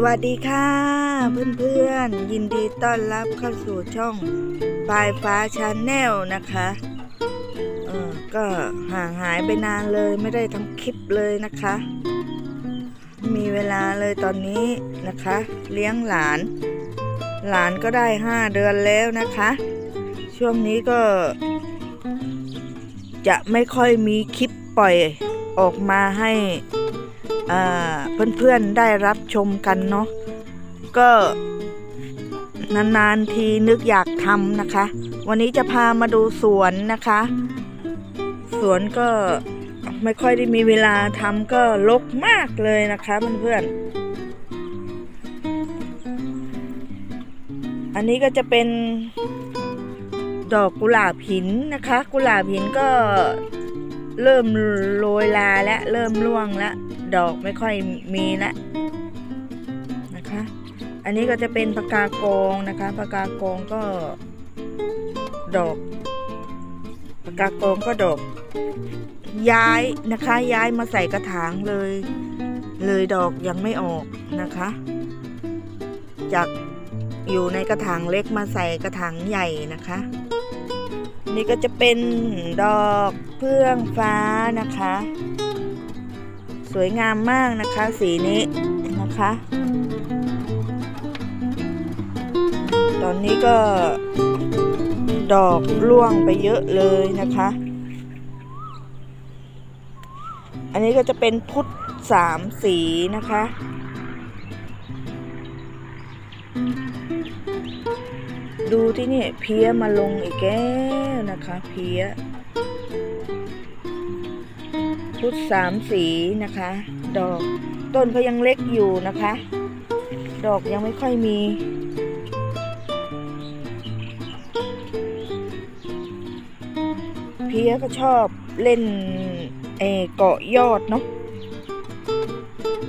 สวัสดีค่ะ เพื่อนๆ ยินดีต้อนรับเข้าสู่ช่องปลายฟ้าชาแนลนะคะเออก็ห่างหายไปนานเลยไม่ได้ทำคลิปเลยนะคะ มีเวลาเลยตอนนี้นะคะ เลี้ยงหลาน หลานก็ได้ห้าเดือนแล้วนะคะ ช่วงนี้ก็ จะไม่ค่อยมีคลิปปล่อยออกมาให้ เพื่อนๆได้รับชมกันเนาะก็นานๆทีนึกอยากทำนะคะ วันนี้จะพามาดูสวนนะคะ สวนก็ไม่ค่อยได้มีเวลาทำก็รกมากเลยนะคะเพื่อนๆอันนี้ก็จะเป็นดอกกุหลาบหินนะคะ กุหลาบหินก็เริ่มโรยลาและเริ่มร่วงแล้ว ดอกไม่ค่อยมีแล้วนะคะ อันนี้ก็จะเป็นปากกากองนะคะปากกากองก็ดอกปากกากองก็ดอก ย้ายนะคะย้ายมาใส่กระถางเลย เลยดอกยังไม่ออกนะคะ จากอยู่ในกระถางเล็กมาใส่กระถางใหญ่นะคะ นี่ก็จะเป็นดอกเพื่องฟ้านะคะ วยงามมากนะคะ สีนี้นะคะ ตอนนี้ก็ดอกร่วงไปเยอะเลยนะคะ อันนี้ก็จะเป็นพุทธสามสีนะคะดูที่นี่เพี้ยมาลงอีกแก้วนะคะ เพี้ย พุทธสามสีนะคะ ดอกต้นเขายังเล็กอยู่นะคะ ดอกยังไม่ค่อยมี เพี้ยก็ชอบเล่นเออเกาะยอดเนาะ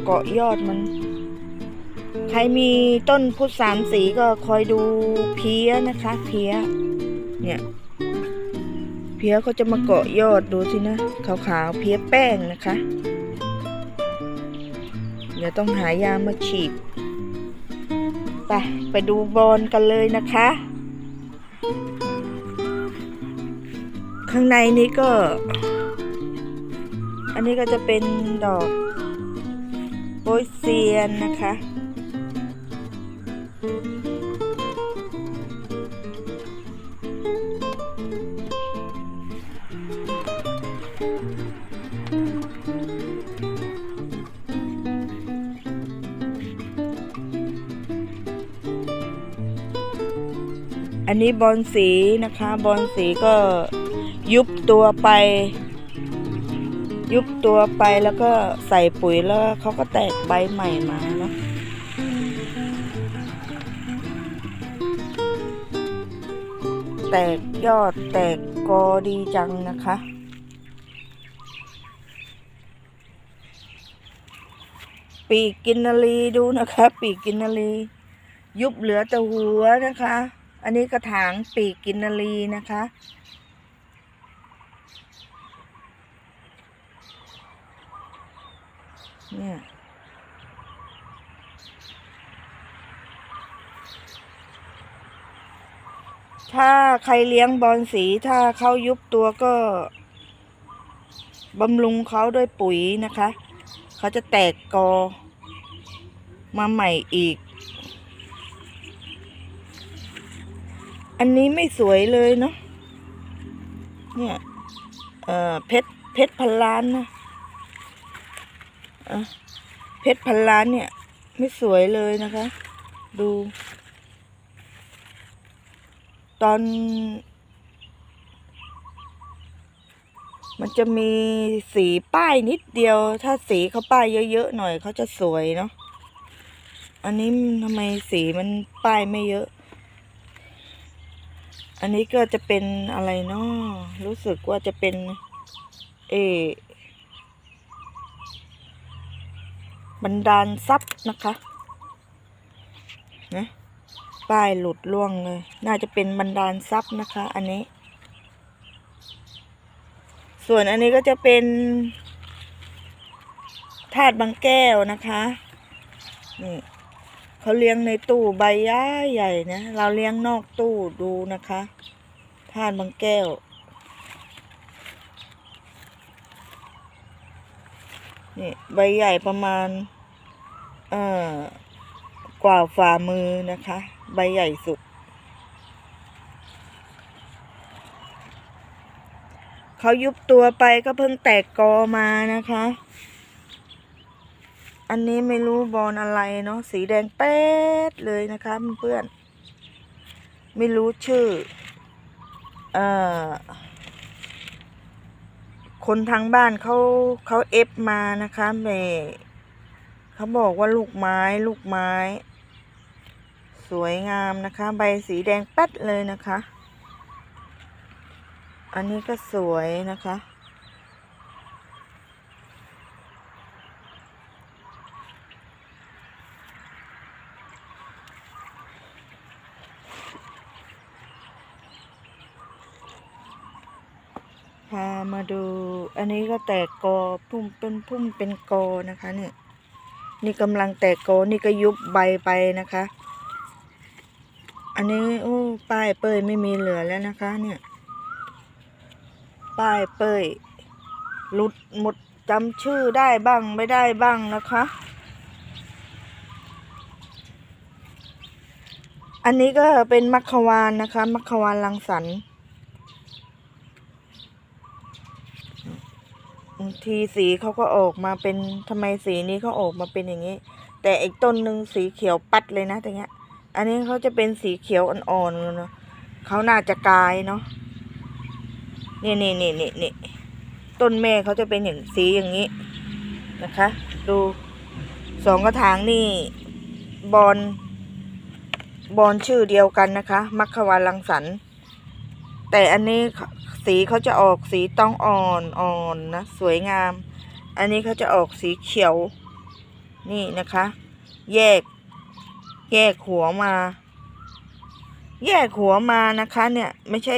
เกาะยอดมัน ใครมีต้นพุทธสามสีก็คอยดูเพี้ยนะคะ เพี้ยเนี่ย เพี้ยเขาจะมาเกาะยอดดูสินะ ขาวๆเพี้ยแป้งนะคะ เดี๋ยวต้องหายามาฉีดไปไปดูบอลกันเลยนะคะ ข้างในนี้ก็ อันนี้ก็จะเป็นดอกโปยเซียนนะคะ นี้บอลสีนะคะ บอลสีก็ยุบตัวไป ยุบตัวไปแล้วก็ใส่ปุ๋ยแล้วเขาก็แตกใบใหม่มาเนาะแตกยอดแตกกอดีจังนะคะ ปีกกินนารีดูนะคะ ปีกกินนารียุบเหลือแต่หัวนะคะ อันนี้กระถางปีกกินนารีนะคะ เนี่ย ถ้าใครเลี้ยงบอลสีถ้าเขายุบตัวก็บำรุงเขาด้วยปุ๋ยนะคะ เขาจะแตกกอมาใหม่อีก อันนี้ไม่สวยเลยเนาะเนี่ยเอ่อเพชรเพชรพันล้านนะอะเพชรพันล้านเนี่ย ไม่สวยเลยนะคะ ดู ตอน มันจะมีสีป้ายนิดเดียว ถ้าสีเขาป้ายเยอะๆหน่อยเขาจะสวยเนาะอันนี้ทำไมสีมันป้ายไม่เยอะ อันนี้ก็จะเป็นอะไรเนาะรู้สึกว่าจะเป็น เอ บันดาลทรัพย์นะคะนะป้ายหลุดล่วงเลย น่าจะเป็นบันดาลทรัพย์นะคะ อันนี้ ส่วนอันนี้ก็จะเป็นธาตุบางแก้วนะคะ นี่ เขาเลี้ยงในตู้ใบย้าใหญ่นะ เราเลี้ยงนอกตู้ดูนะคะท่านบางแก้ว นี่ใบใหญ่ประมาณ เอ่อ กว่าฝ่ามือนะคะ ใบใหญ่สุด เขายุบตัวไปก็เพิ่งแตกกอมานะคะ อันนี้ไม่รู้บอลอะไรเนาะสีแดงแป๊ดเลยนะคะเพื่อนๆไม่รู้ชื่อเอ่อคนทางบ้านเขาเขาเอฟมานะคะแม่เขาบอกว่าลูกไม้ลูกไม้ สวยงามนะคะ ใบสีแดงแป๊ดเลยนะคะ อันนี้ก็สวยนะคะ พามาดู อั นี้ก็แตกกอพุ่มเป็นพุ่มเป็นกอนะคะเนี่ยนี่กำลังแตกกอนี่ก็ยุบใบไปนะคะ อันนี้โอ้ป้ายเป้ยไม่มีเหลือแล้วนะคะ เนี่ย ป้ายเป้ยหลุดหมดจำชื่อได้บ้างไม่ได้บ้างนะคะ อันนี้ก็เป็นมัคควานนะคะ มัคควานลังสรรค์ บางทีสีเขาก็ออกมาเป็นทำไมสีนี้เขาออกมาเป็นอย่างนี้ แต่อีกต้นหนึ่งสีเขียวปัดเลยนะตรงเนี้ย อันนี้เขาจะเป็นสีเขียวอ่อนๆเนาะเขาน่าจะกลายเนาะนี่นี่นี่นี่นี่ต้นแม่เขาจะเป็นอย่างสีอย่างนี้นะคะ ดูสองกระถางนี่บอลบอลชื่อเดียวกันนะคะ มัคควาลังสรรแต่อันนี้ สีเขาจะออกสีต้องอ่อนอ่อนนะ สวยงาม อันนี้เขาจะออกสีเขียว นี่นะคะ แยก แยกหัวมา แยกหัวมานะคะ เนี่ยไม่ใช่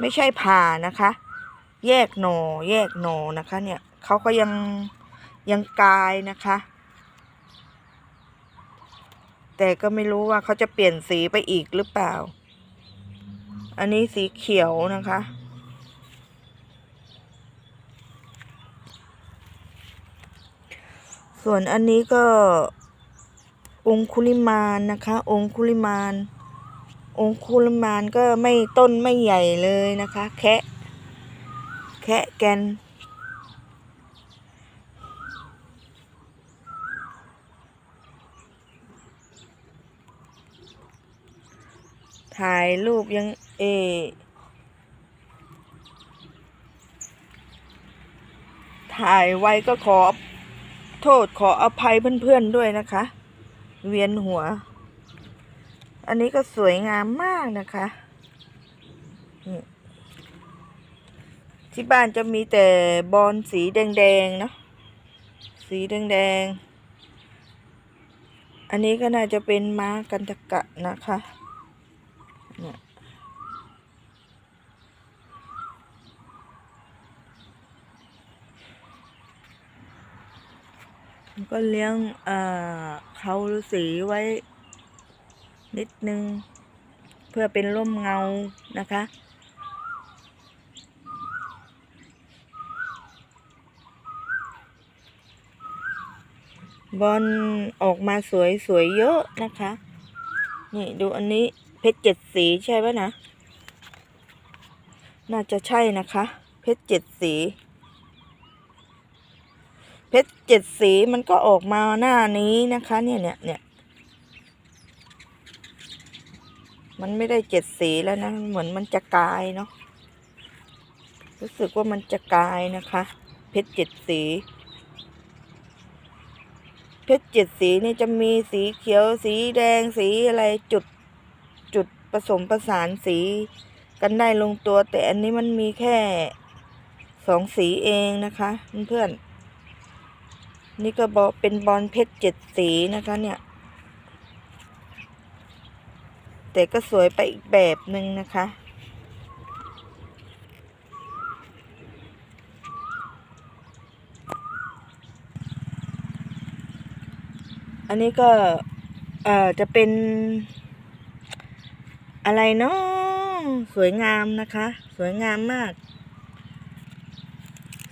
ไม่ใช่ผ่านะคะ แยกหนอแยกหนอนะคะ เนี่ยเขาก็ยังยังกายนะคะ แต่ก็ไม่รู้ว่าเขาจะเปลี่ยนสีไปอีกหรือเปล่า อันนี้สีเขียวนะคะ ส่วนอันนี้ก็ องคุลิมานนะคะ องคุลิมาน องคุลิมานก็ไม่ต้นไม่ใหญ่เลยนะคะ แคะ แคะแกนถ่ายรูปยัง เอถ่ายไว้ก็ขอโทษขออภัยเพื่อนๆด้วยนะคะ เวียนหัว อันนี้ก็สวยงามมากนะคะที่บ้านจะมีแต่บอลสีแดงๆเนาะสีแดงๆ อันนี้ก็น่าจะเป็นม้ากันตะกะนะคะเนี่ย ก็เลี้ยงเขาฤาษีไว้ นิดนึง เพื่อเป็นร่มเงานะคะ บอลออกมาสวยสวยเยอะนะคะ นี่ดูอันนี้เพชรเจ็ดสีใช่ไหมนะ น่าจะใช่นะคะ เพชรเจ็ดสี เพชรเจ็ดสีมันก็ออกมาหน้านี้นะคะ เนี่ยเนี่ยเนี่ยมันไม่ได้เจ็ดสีแล้วนะ เหมือนมันจะกลายเนาะรู้สึกว่ามันจะกลายนะคะ เพชรเจ็ดสี เพชรเจ็ดสีนี่จะมีสีเขียวสีแดงสีอะไรจุดจุดผสมประสานสีกันได้ลงตัวแต่อันนี้มันมีแค่สองสีเองนะคะเพื่อนๆ นี่ก็บอเป็นบอลเพชรเจ็ดสีนะคะเนี่ย แต่ก็สวยไปอีกแบบหนึ่งนะคะ อันนี้ก็ เอ่อ จะเป็น อะไรเนาะสวยงามนะคะ สวยงามมาก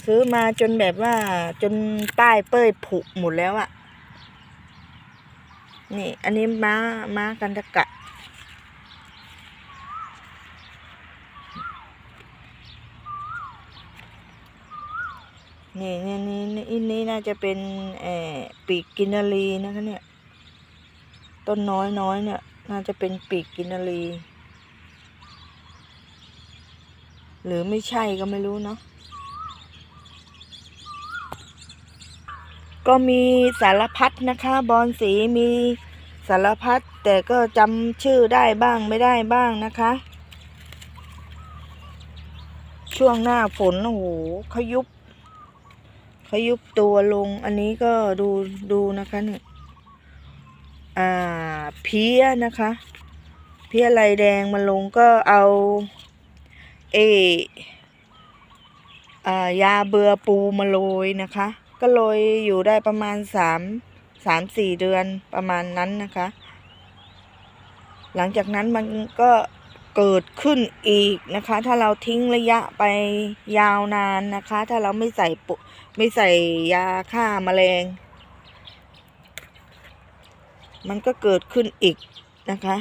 ซื้อมาจนแบบว่าจนป้ายเป้ยผุหมดแล้วอะนี่ อันนี้ม้าม้ากันตะกะ นี่นี่นี่นี่อันนี้น่าจะเป็นเออปีกกินนารีนะคะเนี่ย ต้นน้อยน้อยเนี่ย น่าจะเป็นปีกกินนารี หรือไม่ใช่ก็ไม่รู้เนาะ ก็มีสารพัดนะคะบอลสีมีสารพัดแต่ก็จำชื่อได้บ้างไม่ได้บ้างนะคะ ช่วงหน้าฝนโอ้โหเขายุบเขายุบตัวลง อันนี้ก็ดูดูนะคะเนี่ยอ่าเพี้ยนะคะ เพี้ยลายแดงมาลงก็เอาเออ่ายาเบื่อปูมาโรยนะคะ ก็โรยอยู่ได้ประมาณสามสามสี่เดือนประมาณนั้นนะคะ หลังจากนั้นมันก็เกิดขึ้นอีกนะคะ ถ้าเราทิ้งระยะไปยาวนานนะคะ ถ้าเราไม่ใส่ปุไม่ใส่ยาฆ่าแมลง มันก็เกิดขึ้นอีกนะคะ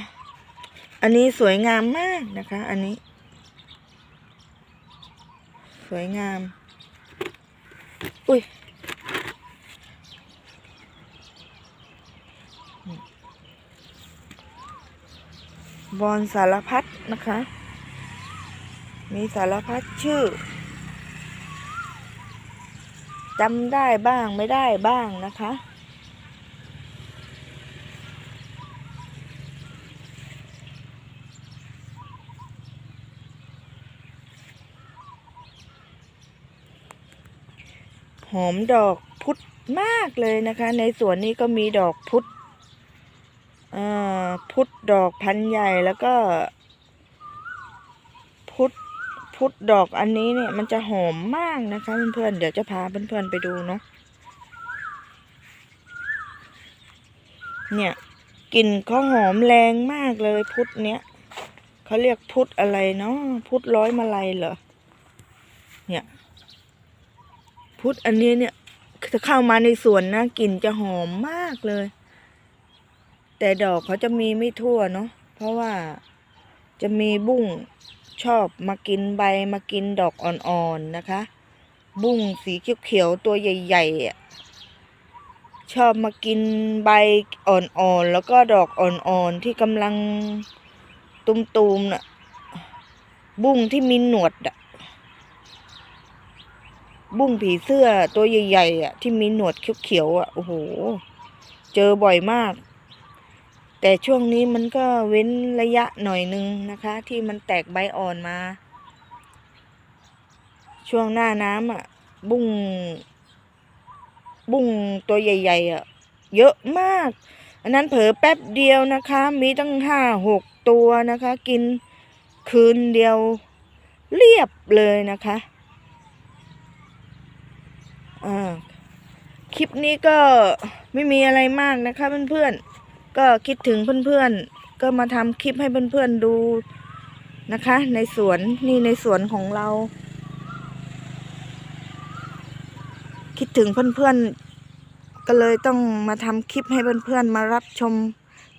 อันนี้สวยงามมากนะคะ อันนี้ สวยงาม อุ้ย บอลสารพัดนะคะ มีสารพัดชื่อจำได้บ้างไม่ได้บ้างนะคะ หอมดอกพุธมากเลยนะคะ ในสวนนี้ก็มีดอกพุธอ่อ พุธดอกพันใหญ่แล้วก็ พุธพุธดอกอันนี้เนี่ยมันจะหอมมากนะคะเพื่อนๆเดี๋ยวจะพาเพื่อนๆไปดูเนาะเนี่ยกลิ่นเขาหอมแรงมากเลยพุธเนี้ยเขาเรียกพุธอะไรเนาะพุธร้อยมาลัยเหรอเนี่ย พุธอันนี้เนี่ยจะเข้ามาในสวนนะกลิ่นจะหอมมากเลย แต่ดอกเขาจะมีไม่ทั่วเนาะเพราะว่าจะมีบุ้งชอบมากินใบมากินดอกอ่อนๆนะคะ บุ้งสีเขียวๆตัวใหญ่ๆอะชอบมากินใบอ่อนๆแล้วก็ดอกอ่อนๆที่กำลังตุมๆน่ะบุ้งที่มีหนวดอะบุ้งผีเสื้อตัวใหญ่ๆอะที่มีหนวดเขียวๆอะโอ้โห เจอบ่อยมาก แต่ช่วงนี้มันก็เว้นระยะหน่อยนึงนะคะ ที่มันแตกใบอ่อนมา ช่วงหน้าน้ำอะ บุ้งบุ้งตัวใหญ่ๆอะเยอะมาก อันนั้นเผลอแป๊บเดียวนะคะ มีตั้งห้าหกตัวนะคะ กินคืนเดียวเรียบเลยนะคะอ่าคลิปนี้ก็ไม่มีอะไรมากนะคะเพื่อนๆ ก็คิดถึงเพื่อนๆ ก็มาทำคลิปให้เพื่อนๆดูนะคะ ในสวนนี่ในสวนของเรา คิดถึงเพื่อนๆ ก็เลยต้องมาทำคลิปให้เพื่อนๆ มารับชม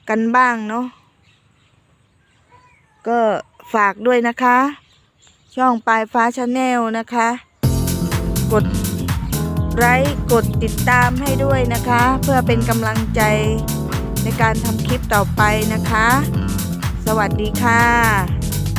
กันบ้างเนาะก็ฝากด้วยนะคะ ช่องปลายฟ้าชาแนลนะคะ กดไลค์กดติดตามให้ด้วยนะคะ เพื่อเป็นกำลังใจ ในการทำคลิปต่อไปนะคะ สวัสดีค่ะ